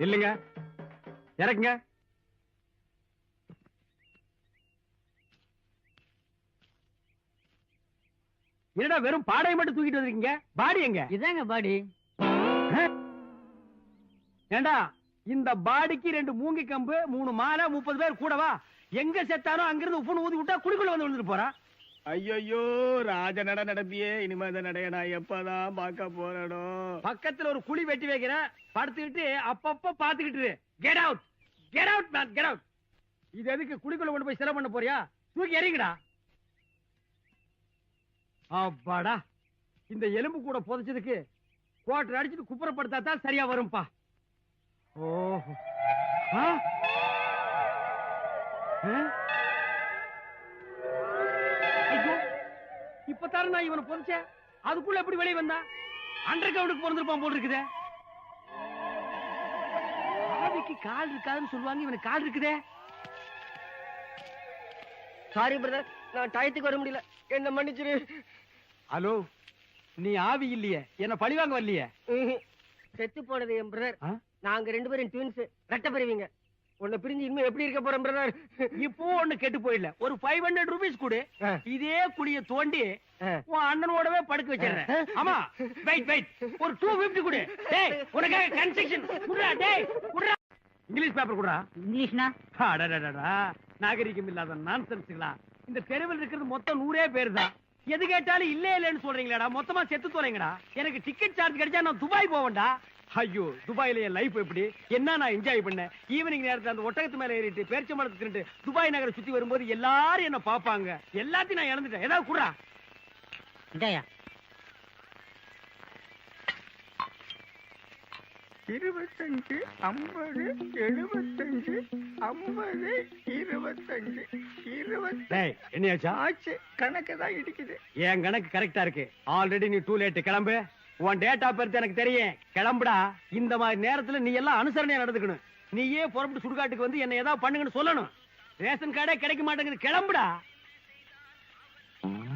இல்லைங்க. இறக்குங்க. என்னடா வெறும் பாடையை மட்டும் தூக்கிட்டு வந்திருக்கீங்க? பாடி எங்க? இதாங்க பாடி. ஏண்டா இந்த பாடிக்கு ரெண்டு மூங்கி கம்பு மூணு மாலை முப்பது பேர் கூடவா எங்க செத்தானோ அங்கிருந்து உப்புன்னு ஊதி விட்டா குடிக்குள்ள வந்து விழுந்துட்டு போறான் ஐயோ ராஜ நட நடப்பியே இனிமே இந்த நடைய நான் எப்பதான் பார்க்க போறேனோ. பக்கத்துல ஒரு குழி வெட்டி வைக்கிறேன் படுத்துக்கிட்டு அப்பப்ப பாத்துக்கிட்டு get out get out man get out இது எதுக்கு குழிக்குள்ள கொண்டு போய் செலவு பண்ண போறியா? தூக்கி எறிங்கடா. அப்பாடா. இந்த எலும்பு கூட புதைச்சதுக்கு குவாட்டர் அடிச்சுட்டு குப்புறப்படுத்தா தான் சரியா வரும்பா. ஓஹோ. ஆ? இப்பதானே நான் இவனை புதைச்சேன் அதுக்குள்ள எப்படி வெளியே வந்தா? அண்டர் கிரவுண்டுக்கு பிறந்திருப்பான் போல் இருக்குதே. ஆவிக்கு கால் இருக்காதுன்னு சொல்லுவாங்க இவனுக்கு கால் இருக்குதே. சாரி பிரதர் நான் டயத்துக்கு வர முடியல. என்ன மன்னிச்சிரு. ஹலோ நீ ஆவி இல்லையே. என்ன பழிவாங்க வரலையே? ம்ஹும். செத்து போனது என் பிரதர்? நாங்க ரெண்டு பேரும் ட்வின்ஸ் ரெட்ட பெறுவீங்க உன்னை பிரிஞ்சு இனிமே எப்படி இருக்க போறேன் பிரதர் இப்போ ஒண்ணு கெட்டு போயிடல. ஒரு ஃபைவ் ஹண்ட்ரட் ருபீஸ் கொடு. இதே குழிய தோண்டி உன் அண்ணனோடவே படுக்க வச்சிடுறேன். ஆமா வெயிட் வெயிட் ஒரு டூ பிப்டி கொடு. டேய் உனக்காக கன்ஸ்ட்ரக்ஷன் குடுறா டேய் குடுறா. இங்கிலீஷ் பேப்பர் குடுறா. இங்கிலீஷ்னா? அடடடடா, நாகரிகம் இல்லாத நான்சென்ஸ்களா இந்த தெருவில் இருக்கிறது மொத்தம் நூறே பேர் தான் எது கேட்டாலும் இல்ல இல்லன்னு சொல்றீங்களாடா. மொத்தமா செத்து தொலைங்கடா. எனக்கு டிக்கெட் சார்ஜ் கிடைச்சா நான் துபாய் போவேன்டா. ஐயோ துபாயில என் லைஃப் எப்படி? என்ன நான் என்ஜாய் பண்ணேன்? ஈவினிங் நேரத்துல அந்த ஒட்டகத்து மேல ஏறிட்டு பேரிச்சம்பழத்தை தின்னுட்டு துபாய் நகரை சுத்தி வரும்போது எல்லாரும் என்ன பாப்பாங்க எல்லாத்தையும் நான் இழந்துட்டேன். ஏதாவது குடுறா. இதாயா இருபத்தஞ்சு ஐம்பது எழுபத்தஞ்சு ஐம்பது இருபத்தஞ்சு இருபத்தி டேய் என்னையாச்சா? ஆச்சு கணக்கு தான் இடிக்குது. என் கணக்கு கரெக்டா இருக்கு. ஆல்ரெடி நீ டூ லேட் கிளம்பு. உன் டேட் ஆஃப் பர்த் எனக்கு தெரியும். கிளம்புடா. இந்த மாதிரி நேரத்துல நீ எல்லாம் அனுசரணையா நடந்துக்கணும். நீயே புறப்பட்டு சுடுகாட்டுக்கு வந்து என்ன ஏதாவது பண்ணுங்கன்னு சொல்லணும். ரேஷன் கார்டே கிடைக்க மாட்டேங்குது. கிளம்புடா.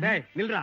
டேய் நில்றா.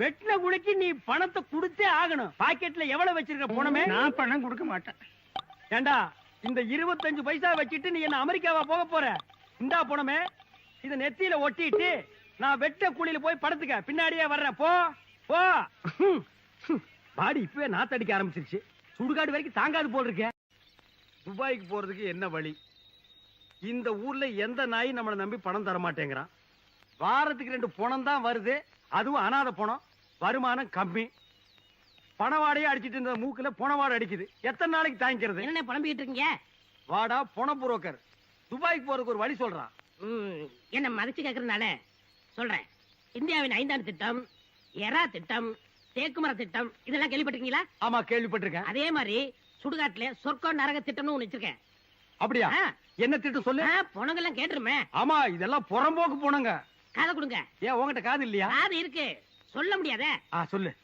வெட்டின குழிக்கு நீ பணத்தை கொடுத்தே ஆகணும். பாக்கெட்ல எவ்வளவு வச்சிருக்க பணமே நான் பணம் கொடுக்க மாட்டேன். ஏண்டா இந்த இருபத்தஞ்சு பைசா வச்சுட்டு நீ என்ன அமெரிக்காவா போக போற? இந்தா போனமே இத நெத்தியில ஒட்டிட்டு நான் வெட்ட குழியில போய் படுத்துக்க. பின்னாடியே வர்றேன். போ போ. பாடி இப்பவே நாத்தடிக்க ஆரம்பிச்சிருச்சு. சுடுகாடு வரைக்கும் தாங்காது போல் இருக்க துபாய்க்கு போறதுக்கு என்ன வழி? இந்த ஊர்ல எந்த நாய் நம்மளை நம்பி பணம் தர மாட்டேங்கிறான் வாரத்துக்கு ரெண்டு பணம் தான் வருது. அதுவும் அனாத பணம் வருமானம் கம்மி. பணவாடையே அடிச்சிட்டு இருந்த மூக்குல பணவாடை அடிக்குது. எத்தனை நாளைக்கு தாங்கிக்கிறது? என்ன புலம்பிக்கிட்டு இருக்கீங்க? வாடா பண புரோக்கர். துபாய்க்கு போறதுக்கு ஒரு வழி சொல்றான் ம், என்ன மதிச்சு கேக்குறதுனால சொல்றேன். இந்தியாவின் ஐந்தாண்டு திட்டம் எரா திட்டம் தேக்குமர திட்டம் இதெல்லாம் கேள்விப்பட்டிருக்கீங்களா? ஆமா கேள்விப்பட்டிருக்கேன். அதே மாதிரி சுடுகாட்டுல சொர்க்கம் நரக திட்டம்னு ஒண்ணு வச்சிருக்கேன். அப்படியா? என்ன திட்டம் சொல்லு? பொணங்கெல்லாம் கேட்டுருமே. ஆமா இதெல்லாம் புறம்போக்கு போனங்க காதை கொடுங்க. ஏன் உன்கிட்ட காது இல்லையா? காது இருக்கு. சொல்ல முடியாதே. ஆ சொல்லு.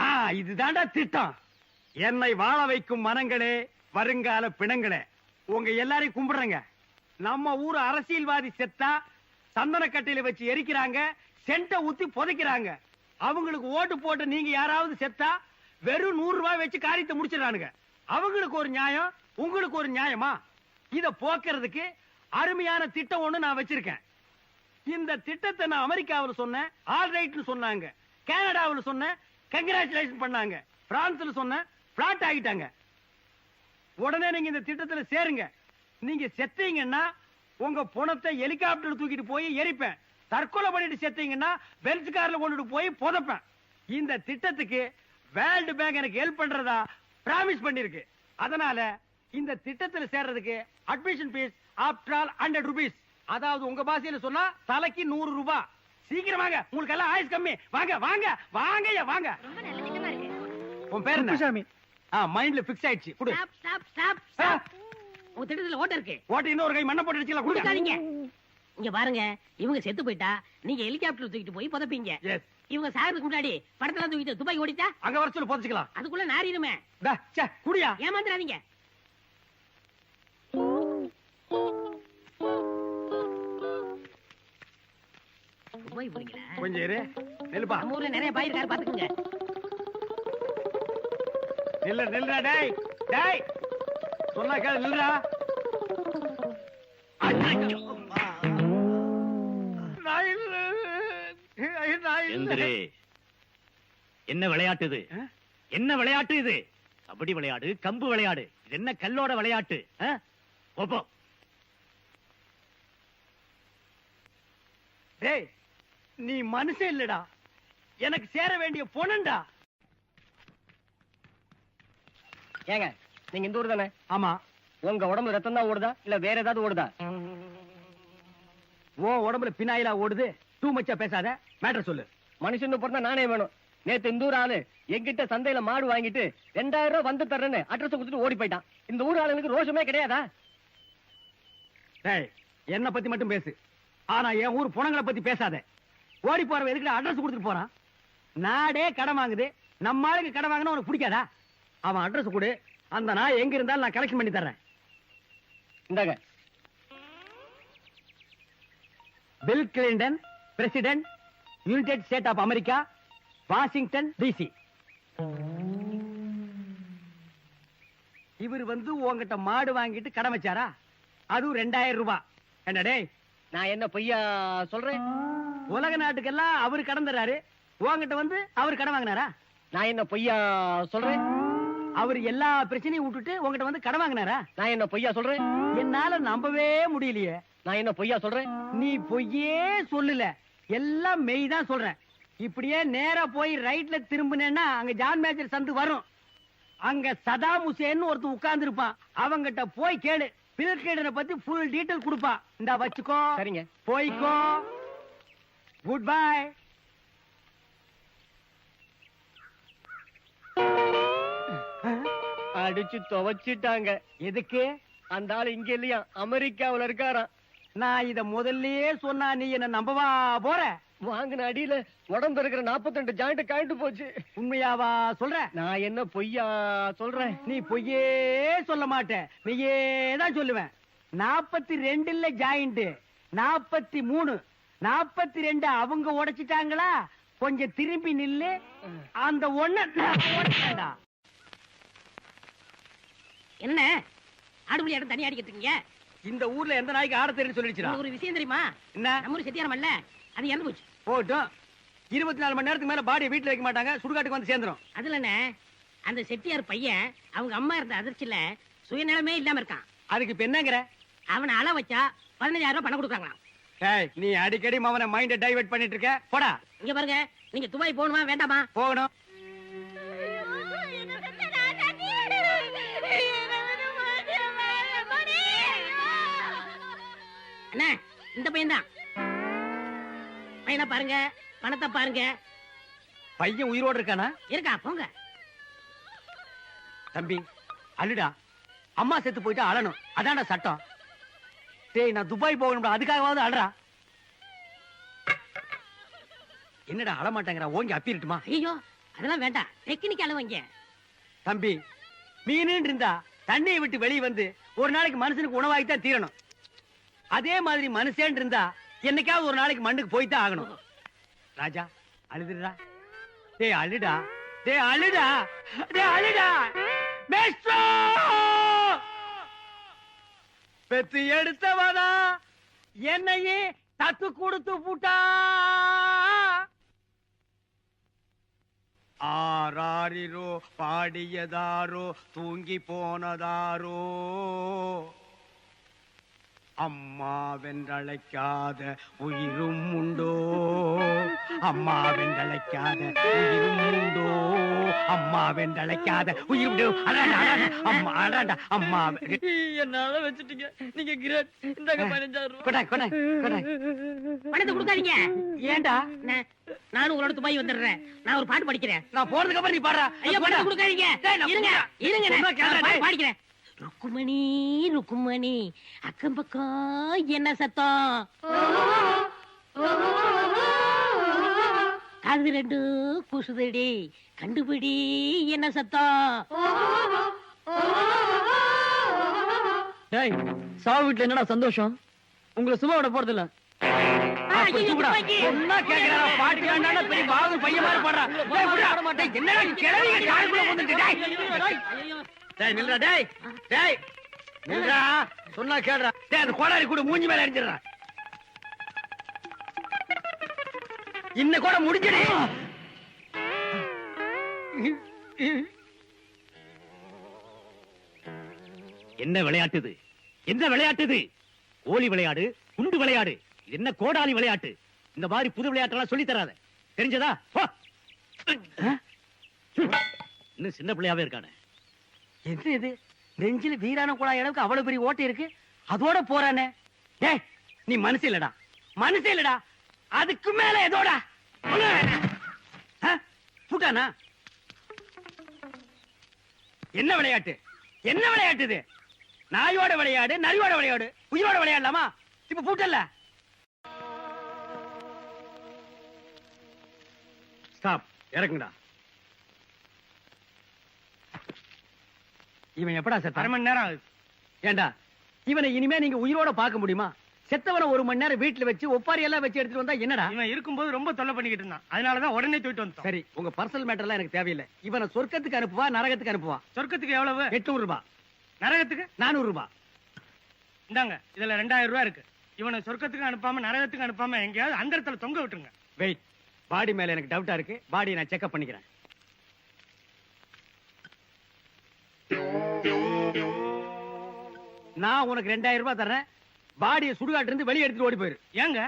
ஆ இதுதான்டா திட்டம். என்னை வாழ வைக்கும் மனங்களே வருங்கால பிணங்களே. உங்க எல்லாரையும் கும்பிடுறேங்க. நம்ம ஊர் அரசியல்வாதி செத்தா சந்தன கட்டையில வச்சு எரிக்கிறாங்க சென்ட ஊத்தி புதைக்கிறாங்க. அவங்களுக்கு ஓட்டு போட்டு நீங்க யாராவது செத்தா வெறும் நூறு ரூபாய் வச்சு காரியத்தை முடிச்சிடறானுங்க. அவங்களுக்கு ஒரு நியாயம் உங்களுக்கு ஒரு நியாயமா? இத போக்குறதுக்கு அருமையான திட்டம் ஒண்ணு நான் வச்சிருக்கேன். இந்த திட்டத்தை நான் அமெரிக்காவில் சொன்னேன். ஆல் ரைட்னு சொன்னாங்க. கனடாவில் சொன்னேன். கங்கராச்சுலேஷன் பண்ணாங்க. பிரான்ஸ்ல சொன்னேன். பிளாட் ஆகிட்டாங்க. உடனே நீங்க இந்த திட்டத்துல சேருங்க. நீங்க செத்தீங்கன்னா உங்க பணத்தை ஹெலிகாப்டர் தூக்கிட்டு போய் எரிப்பேன். தற்கொலை பண்ணிட்டு செத்தீங்கன்னா பெல்ஸ் கார்ல கொண்டுட்டு போய் புதைப்பேன். இந்த திட்டத்துக்கு வேர்ல்டு பேங்க் எனக்கு ஹெல்ப் பண்றதா பிராமிஸ் பண்ணிருக்கு. அதனால இந்த திட்டத்தில் சேர்றதுக்கு admission fees after all hundred rupees அதாவது உங்க பாஷையில சொன்னா தலைக்கு நூறு ரூபாய் சீக்கிரம் வாங்க உங்களுக்கு எல்லாம் ஆயுஸ் கம்மி. வாங்க வாங்க வாங்க வாங்க. உன் பேர் என்ன. ஆ மைண்ட்ல ஃபிக்ஸ் ஆயிடுச்சு. குடு. Stop stop stop stop. உங்க திட்டத்துல ஓட்ட இருக்கு. ஓட்ட இன்னொரு கை மண்ணை போட்டு அடிச்சுக்கலாம். குடுங்க. கொடுக்காதீங்க இங்க பாருங்க. இவங்க செத்து போயிட்டா நீங்க ஹெலிகாப்டர் தூக்கிட்டு போய் புதைப்பீங்க. எஸ் இவங்க சாகிறதுக்கு முன்னாடி படத்தெல்லாம் தூக்கிட்டு துபாய் ஓடிட்டா? அங்க வர சொல்லி புதைச்சுக்கலாம். அதுக்குள்ள நாரிடுமே குடியா. ஏமாந்துடாதீங்க துபாய் போறீங்களா கொஞ்சம் இரு. நெல்லுப்பா. நம்ம ஊர்ல நிறைய பாய் இருக்காரு பாத்துக்கோங்க நில்ல நில்லுடா டேய் டேய். சொன்னா கேளு. எந்திரே என்ன விளையாட்டு இது? என்ன விளையாட்டு இது? கபடி விளையாடு கம்பு விளையாடு. இது என்ன கல்லோட விளையாட்டு? ஆ? போ, போ. டேய் நீ மனுஷன் இல்லடா. எனக்கு சேர வேண்டிய பொண்ணுடா ஏங்க நீங்க இந்த ஊர் தானே? ஆமா. உங்க உடம்புல ரத்தம் தான் ஓடுதா? இல்ல வேற ஏதாவது ஓடுதா? ஓ உடம்புல பினாயிலா ஓடுது. டூ மச்சா பேசாத. மேட்டர் சொல்லு. மனுஷன் பிறந்தா நானே வேணும். நேத்து இந்த ஊர் ஆளு எங்கிட்ட சந்தையில மாடு வாங்கிட்டு ரெண்டாயிரம் ரூபாய் வந்து தர்றேன்னு அட்ரஸ் கொடுத்துட்டு ஓடி போயிட்டான். இந்த ஊர் ஆளுங்களுக்கு ரோஷமே கிடையாதா? டேய் என்ன பத்தி மட்டும் பேசு. ஆனா என் ஊர் புணங்களை பத்தி பேசாத. ஓடி போறவன் எதுக்கு அட்ரஸ் கொடுத்துட்டு போறான்? நாடே கடன் வாங்குது. நம்ம ஆளுக்கு கடன் வாங்கினா உனக்கு பிடிக்காதா? அவன் அட்ரஸ் கொடு. அந்த நாய் எங்க இருந்தாலும் நான் கலெக்ஷன் பண்ணி தர்றேன். இந்தாங்க. Bill Clinton president United State of America Washington DC இவர் வந்து உங்ககிட்ட மாடு வாங்கிட்டு கடன் வச்சாரா? அதுவும் ரெண்டாயிரம் ரூபாய் என்னடே டேய் நான் என்ன பொய்யா சொல்றேன்? உலக நாட்டுக்கெல்லாம் அவரு கடன் தர்றாரு. உங்ககிட்ட வந்து அவர் கடன் வாங்கினாரா? நான் என்ன பொய்யா சொல்றேன்? அவர் எல்லா பிரச்சனையும் விட்டுட்டு உங்ககிட்ட வந்து கடன் வாங்கினாரா? நான் என்ன பொய்யா சொல்றேன்? என்னால நம்பவே முடியலையே. நான் என்ன பொய்யா சொல்றேன்? நீ பொய்யே சொல்லல. எல்லாம் மெய் தான் சொல்றேன். இப்படியே நேரா போய் ரைட்ல திரும்பினேன்னா அங்க ஜான் மேஜர் சந்து வரும். அங்க சதாம் ஹுசேன் ஒருத்தன் உட்கார்ந்து இருப்பான் அவங்கிட்ட போய் கேளு. பில்கேடனை பத்தி ஃபுல் டீடைல் கொடுப்பான். இந்த வச்சுக்கோ. சரிங்க. போய்க்கோ. குட் பை அடிச்சு துவைச்சிட்டாங்க. எதுக்கு? அந்த ஆளு இங்க இல்லையா? அமெரிக்காவுல இருக்காராம். நான் இத முதல்லயே சொன்னா நீ என்ன நம்பவா? போற. வாங்கின அடியில உடம்பு இருக்கிற 42 ஜாயிண்ட் கழண்டு போச்சு. உண்மையாவா சொல்ற? நான் என்ன பொய்யா சொல்றேன்? நீ பொய்யே சொல்ல மாட்ட. நீயே தான் சொல்லுவேன். நாற்பத்தி ரெண்டுல ஜாயிண்ட் நாற்பத்தி மூணு. நாற்பத்தி ரெண்டு அவங்க உடைச்சிட்டாங்களா? கொஞ்சம் திரும்பி நில்லு. அந்த ஒண்ண நான் உடைச்சேன்டா. என்ன? ஆடுபுலி இடம் தனியா அடிக்கிட்டு இருக்கீங்க? இந்த ஊர்ல எந்த நாய்க்கு ஆட தெரியும் உங்களுக்கு ஒரு விஷயம் தெரியுமா? என்ன? நம்ம ஊர் செட்டியாரமல்ல அது இறந்து போச்சு. போட்டும் இருபத்தி நாலு மணி நேரத்துக்கு மேல பாடியை வீட்டுல வைக்க மாட்டாங்க. சுடுகாட்டுக்கு வந்து சேர்ந்துரும். அதுல என்ன? அந்த செட்டியார் பையன் அவங்க அம்மா இருந்த அதிர்ச்சியில சுயநலமே இல்லாம இருக்கான். அதுக்கு இப்ப என்னங்கிற? அவனை அள வச்சா பதினஞ்சாயிரம் ரூபாய் பணம் கொடுக்காங்களாம். ஏய் நீ அடிக்கடி மவனை மைண்ட டைவர்ட் பண்ணிட்டு இருக்க போடா. இங்க பாருங்க. நீங்க துபாய் போகணுமா வேண்டாமா? போகணும். அண்ணா இந்த பையன் தான் பையனை பாருங்க பணத்தை பாருங்க. பையன் உயிரோடு இருக்கானா? இருக்கா போங்க. தம்பி அழுடா. அம்மா செத்து போயிட்டு அழணும். அதான்டா சட்டம். டேய் நான் துபாய் போகணும்டா அதுக்காகவாவது அழறா. என்னடா அழ மாட்டேங்கிறா ஓங்கி அப்பிரட்டுமா? ஐயோ அதெல்லாம் வேண்டாம். டெக்னிக் அளவங்க தம்பி மீன் இருந்தா தண்ணியை விட்டு வெளியே வந்து ஒரு நாளைக்கு மனுஷனுக்கு உணவாகி தான் தீரணும். அதே மாதிரி மனுஷன் இருந்தா என்னைக்காவது ஒரு நாளைக்கு மண்ணுக்கு போய் தான் ஆகணும். ராஜா அழுதுடா டேய் அழுடா. டேய் அழுடா. டேய் அழுடா. மேஸ்ட்ரோ பெத்து எடுத்தவனா என்னையே தத்து கொடுத்து புட்டா? ஆராரிரோ பாடியதாரோ தூங்கி போனதாரோ? அம்மாவென்றழைக்காத உயிரும் உண்டோ? அம்மாவென்றழைக்காத உயிரும் உண்டோ? அம்மாவென்றழைக்காத உயிர் உண்டோ? அடாடா, அடாடா, அம்மா அடாடா, அம்மா. என்னால வச்சுட்டீங்க. நீங்க கிரேட். இந்தாங்க பதினஞ்சாயிரம் ரூபாய். கொடா கொடா கொடா. பணத்தை கொடுக்காதீங்க. ஏன்டா நான்- நானும் உங்களோட துபாய் வந்துடுறேன். நான் ஒரு பாட்டு படிக்கிறேன். நான் போறதுக்கு அப்புறம் நீ பாடுறா. ஐயா பணத்தை கொடுக்காதீங்க. இருங்க. இருங்க. பாடிக்கிறேன். ருக்குமணி ருக்குமணி. அக்கம் பக்கம் என்ன சத்தம்? காது ரெண்டு கூசுதடி. கண்டுபிடி என்ன சத்தம்? டேய் சாவு வீட்டுல என்னடா சந்தோஷம்? உங்களை சும்மா விட போறது சொன்னா கேடுறா டேய் அந்த கோடாரி கூட மூஞ்சி மேல அடிச்சிடுறா இன்ன கூட முடிஞ்சிடு என்ன விளையாட்டு இது? என்ன விளையாட்டு இது? ஓலி விளையாடு குண்டு விளையாடு. என்ன கோடாலி விளையாட்டு? இந்த மாதிரி புது விளையாட்டெல்லாம் சொல்லி தராத. தெரிஞ்சதா. இன்னும் சின்ன பிள்ளையாவே இருக்கானே. என்ன இது? நெஞ்சில வீரான குழாய் அளவுக்கு அவ்வளவு பெரிய ஓட்டை இருக்கு? அதோட போறானே. டேய் நீ மனசு இல்லடா. மனசு இல்லடா. அதுக்கு மேல எதோடா? பூட்டானா? என்ன விளையாட்டு? என்ன விளையாட்டு இது? நாயோட விளையாடு நரியோட விளையாடு உயிரோட விளையாடலாமா? இப்ப பூட்டல்ல ஸ்டாப் இறக்குங்கடா. இவன் எப்படா செத்த அரை மணி நேரம் ஆகுது. ஏண்டா? இவனை இனிமே நீங்க உயிரோட பார்க்க முடியுமா? செத்தவனை ஒரு மணி நேரம் வீட்டுல வச்சு ஒப்பாரி எல்லாம் வச்சு எடுத்துட்டு வந்தா என்னடா? இவன் இருக்கும்போது ரொம்ப தொல்லை பண்ணிக்கிட்டு இருந்தான். அதனாலதான் உடனே தூக்கிட்டு வந்தோம் சரி உங்க பர்சனல் மேட்டர் எல்லாம் எனக்கு தேவையில்லை. இவனை சொர்க்கத்துக்கு அனுப்புவா நரகத்துக்கு அனுப்புவா? சொர்க்கத்துக்கு எவ்வளவு? எட்நூறு ரூபாய் நரகத்துக்கு? நானூறு ரூபாய் இந்தாங்க இதுல ரெண்டாயிரம் ரூபாய் இருக்கு. இவனை சொர்க்கத்துக்கு அனுப்பாம நரகத்துக்கு அனுப்பாம எங்கேயாவது அந்த இடத்துல தொங்க விட்டுருங்க. வெயிட் பாடி மேல எனக்கு டவுட்டா இருக்கு. பாடியை நான் செக்அப் பண்ணிக்கிறேன். நான் உனக்கு ரெண்டாயிரம் ரூபாய் தர்றேன். பாடியை சுடுகாட்டு இருந்து வெளியே எடுத்துட்டு ஓடி போயிரு. ஏங்க?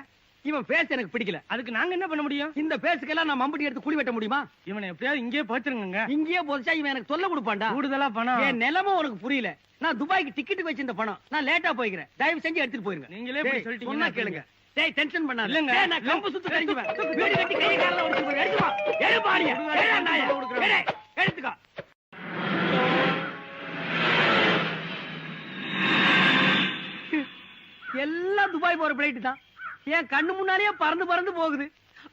இவன் பேச எனக்கு பிடிக்கல. அதுக்கு நாங்க என்ன பண்ண முடியும்? இந்த பேசுக்கெல்லாம் நான் மம்பட்டி எடுத்து குழி வெட்ட முடியுமா? இவனை எப்படியாவது இங்கேயே போச்சிருங்க இங்கேயே போச்சா இவன் எனக்கு சொல்ல கொடுப்பான்டா. கூடுதலா பணம். என் நிலைமை உனக்கு புரியல. நான் துபாய்க்கு டிக்கெட் வச்சிருந்த பணம். நான் லேட்டா போய்க்கிறேன். தயவு செஞ்சு எடுத்துட்டு போயிருங்க. நீங்களே சொன்னா கேளுங்க. டேய் டென்ஷன் பண்ணாத. இல்லங்க. நான் கம்பு சுத்து கறிஞ்சுவேன் வீடு கட்டி கை கால்ல உடைச்சு போய் எடுத்து வா எடு பாடிய ஏடா நாய. எடு எடுத்துக்கோ. எல்லாம் துபாய் போற பிளைட் தான். என் கண்ணு முன்னாலேயே பறந்து பறந்து போகுது.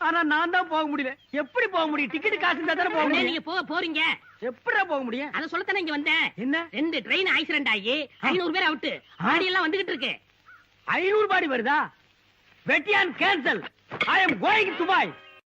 ஆனா நான் தான் போக முடியல. எப்படி போக முடியும்? டிக்கெட் காசு இருந்தா தானே போக முடியும்? நீங்க போக போறீங்க. எப்படிடா போக முடியும்? அத சொல்லத்தானே இங்க வந்தேன். என்ன? ரெண்டு ட்ரெயின் ஆக்சிடென்ட் ஆகி ஐநூறு பேர் அவுட்டு ஆடி எல்லாம் வந்துகிட்டு இருக்கு. ஐநூறு பாடி வருதா? Betty and cancel. I am going to buy.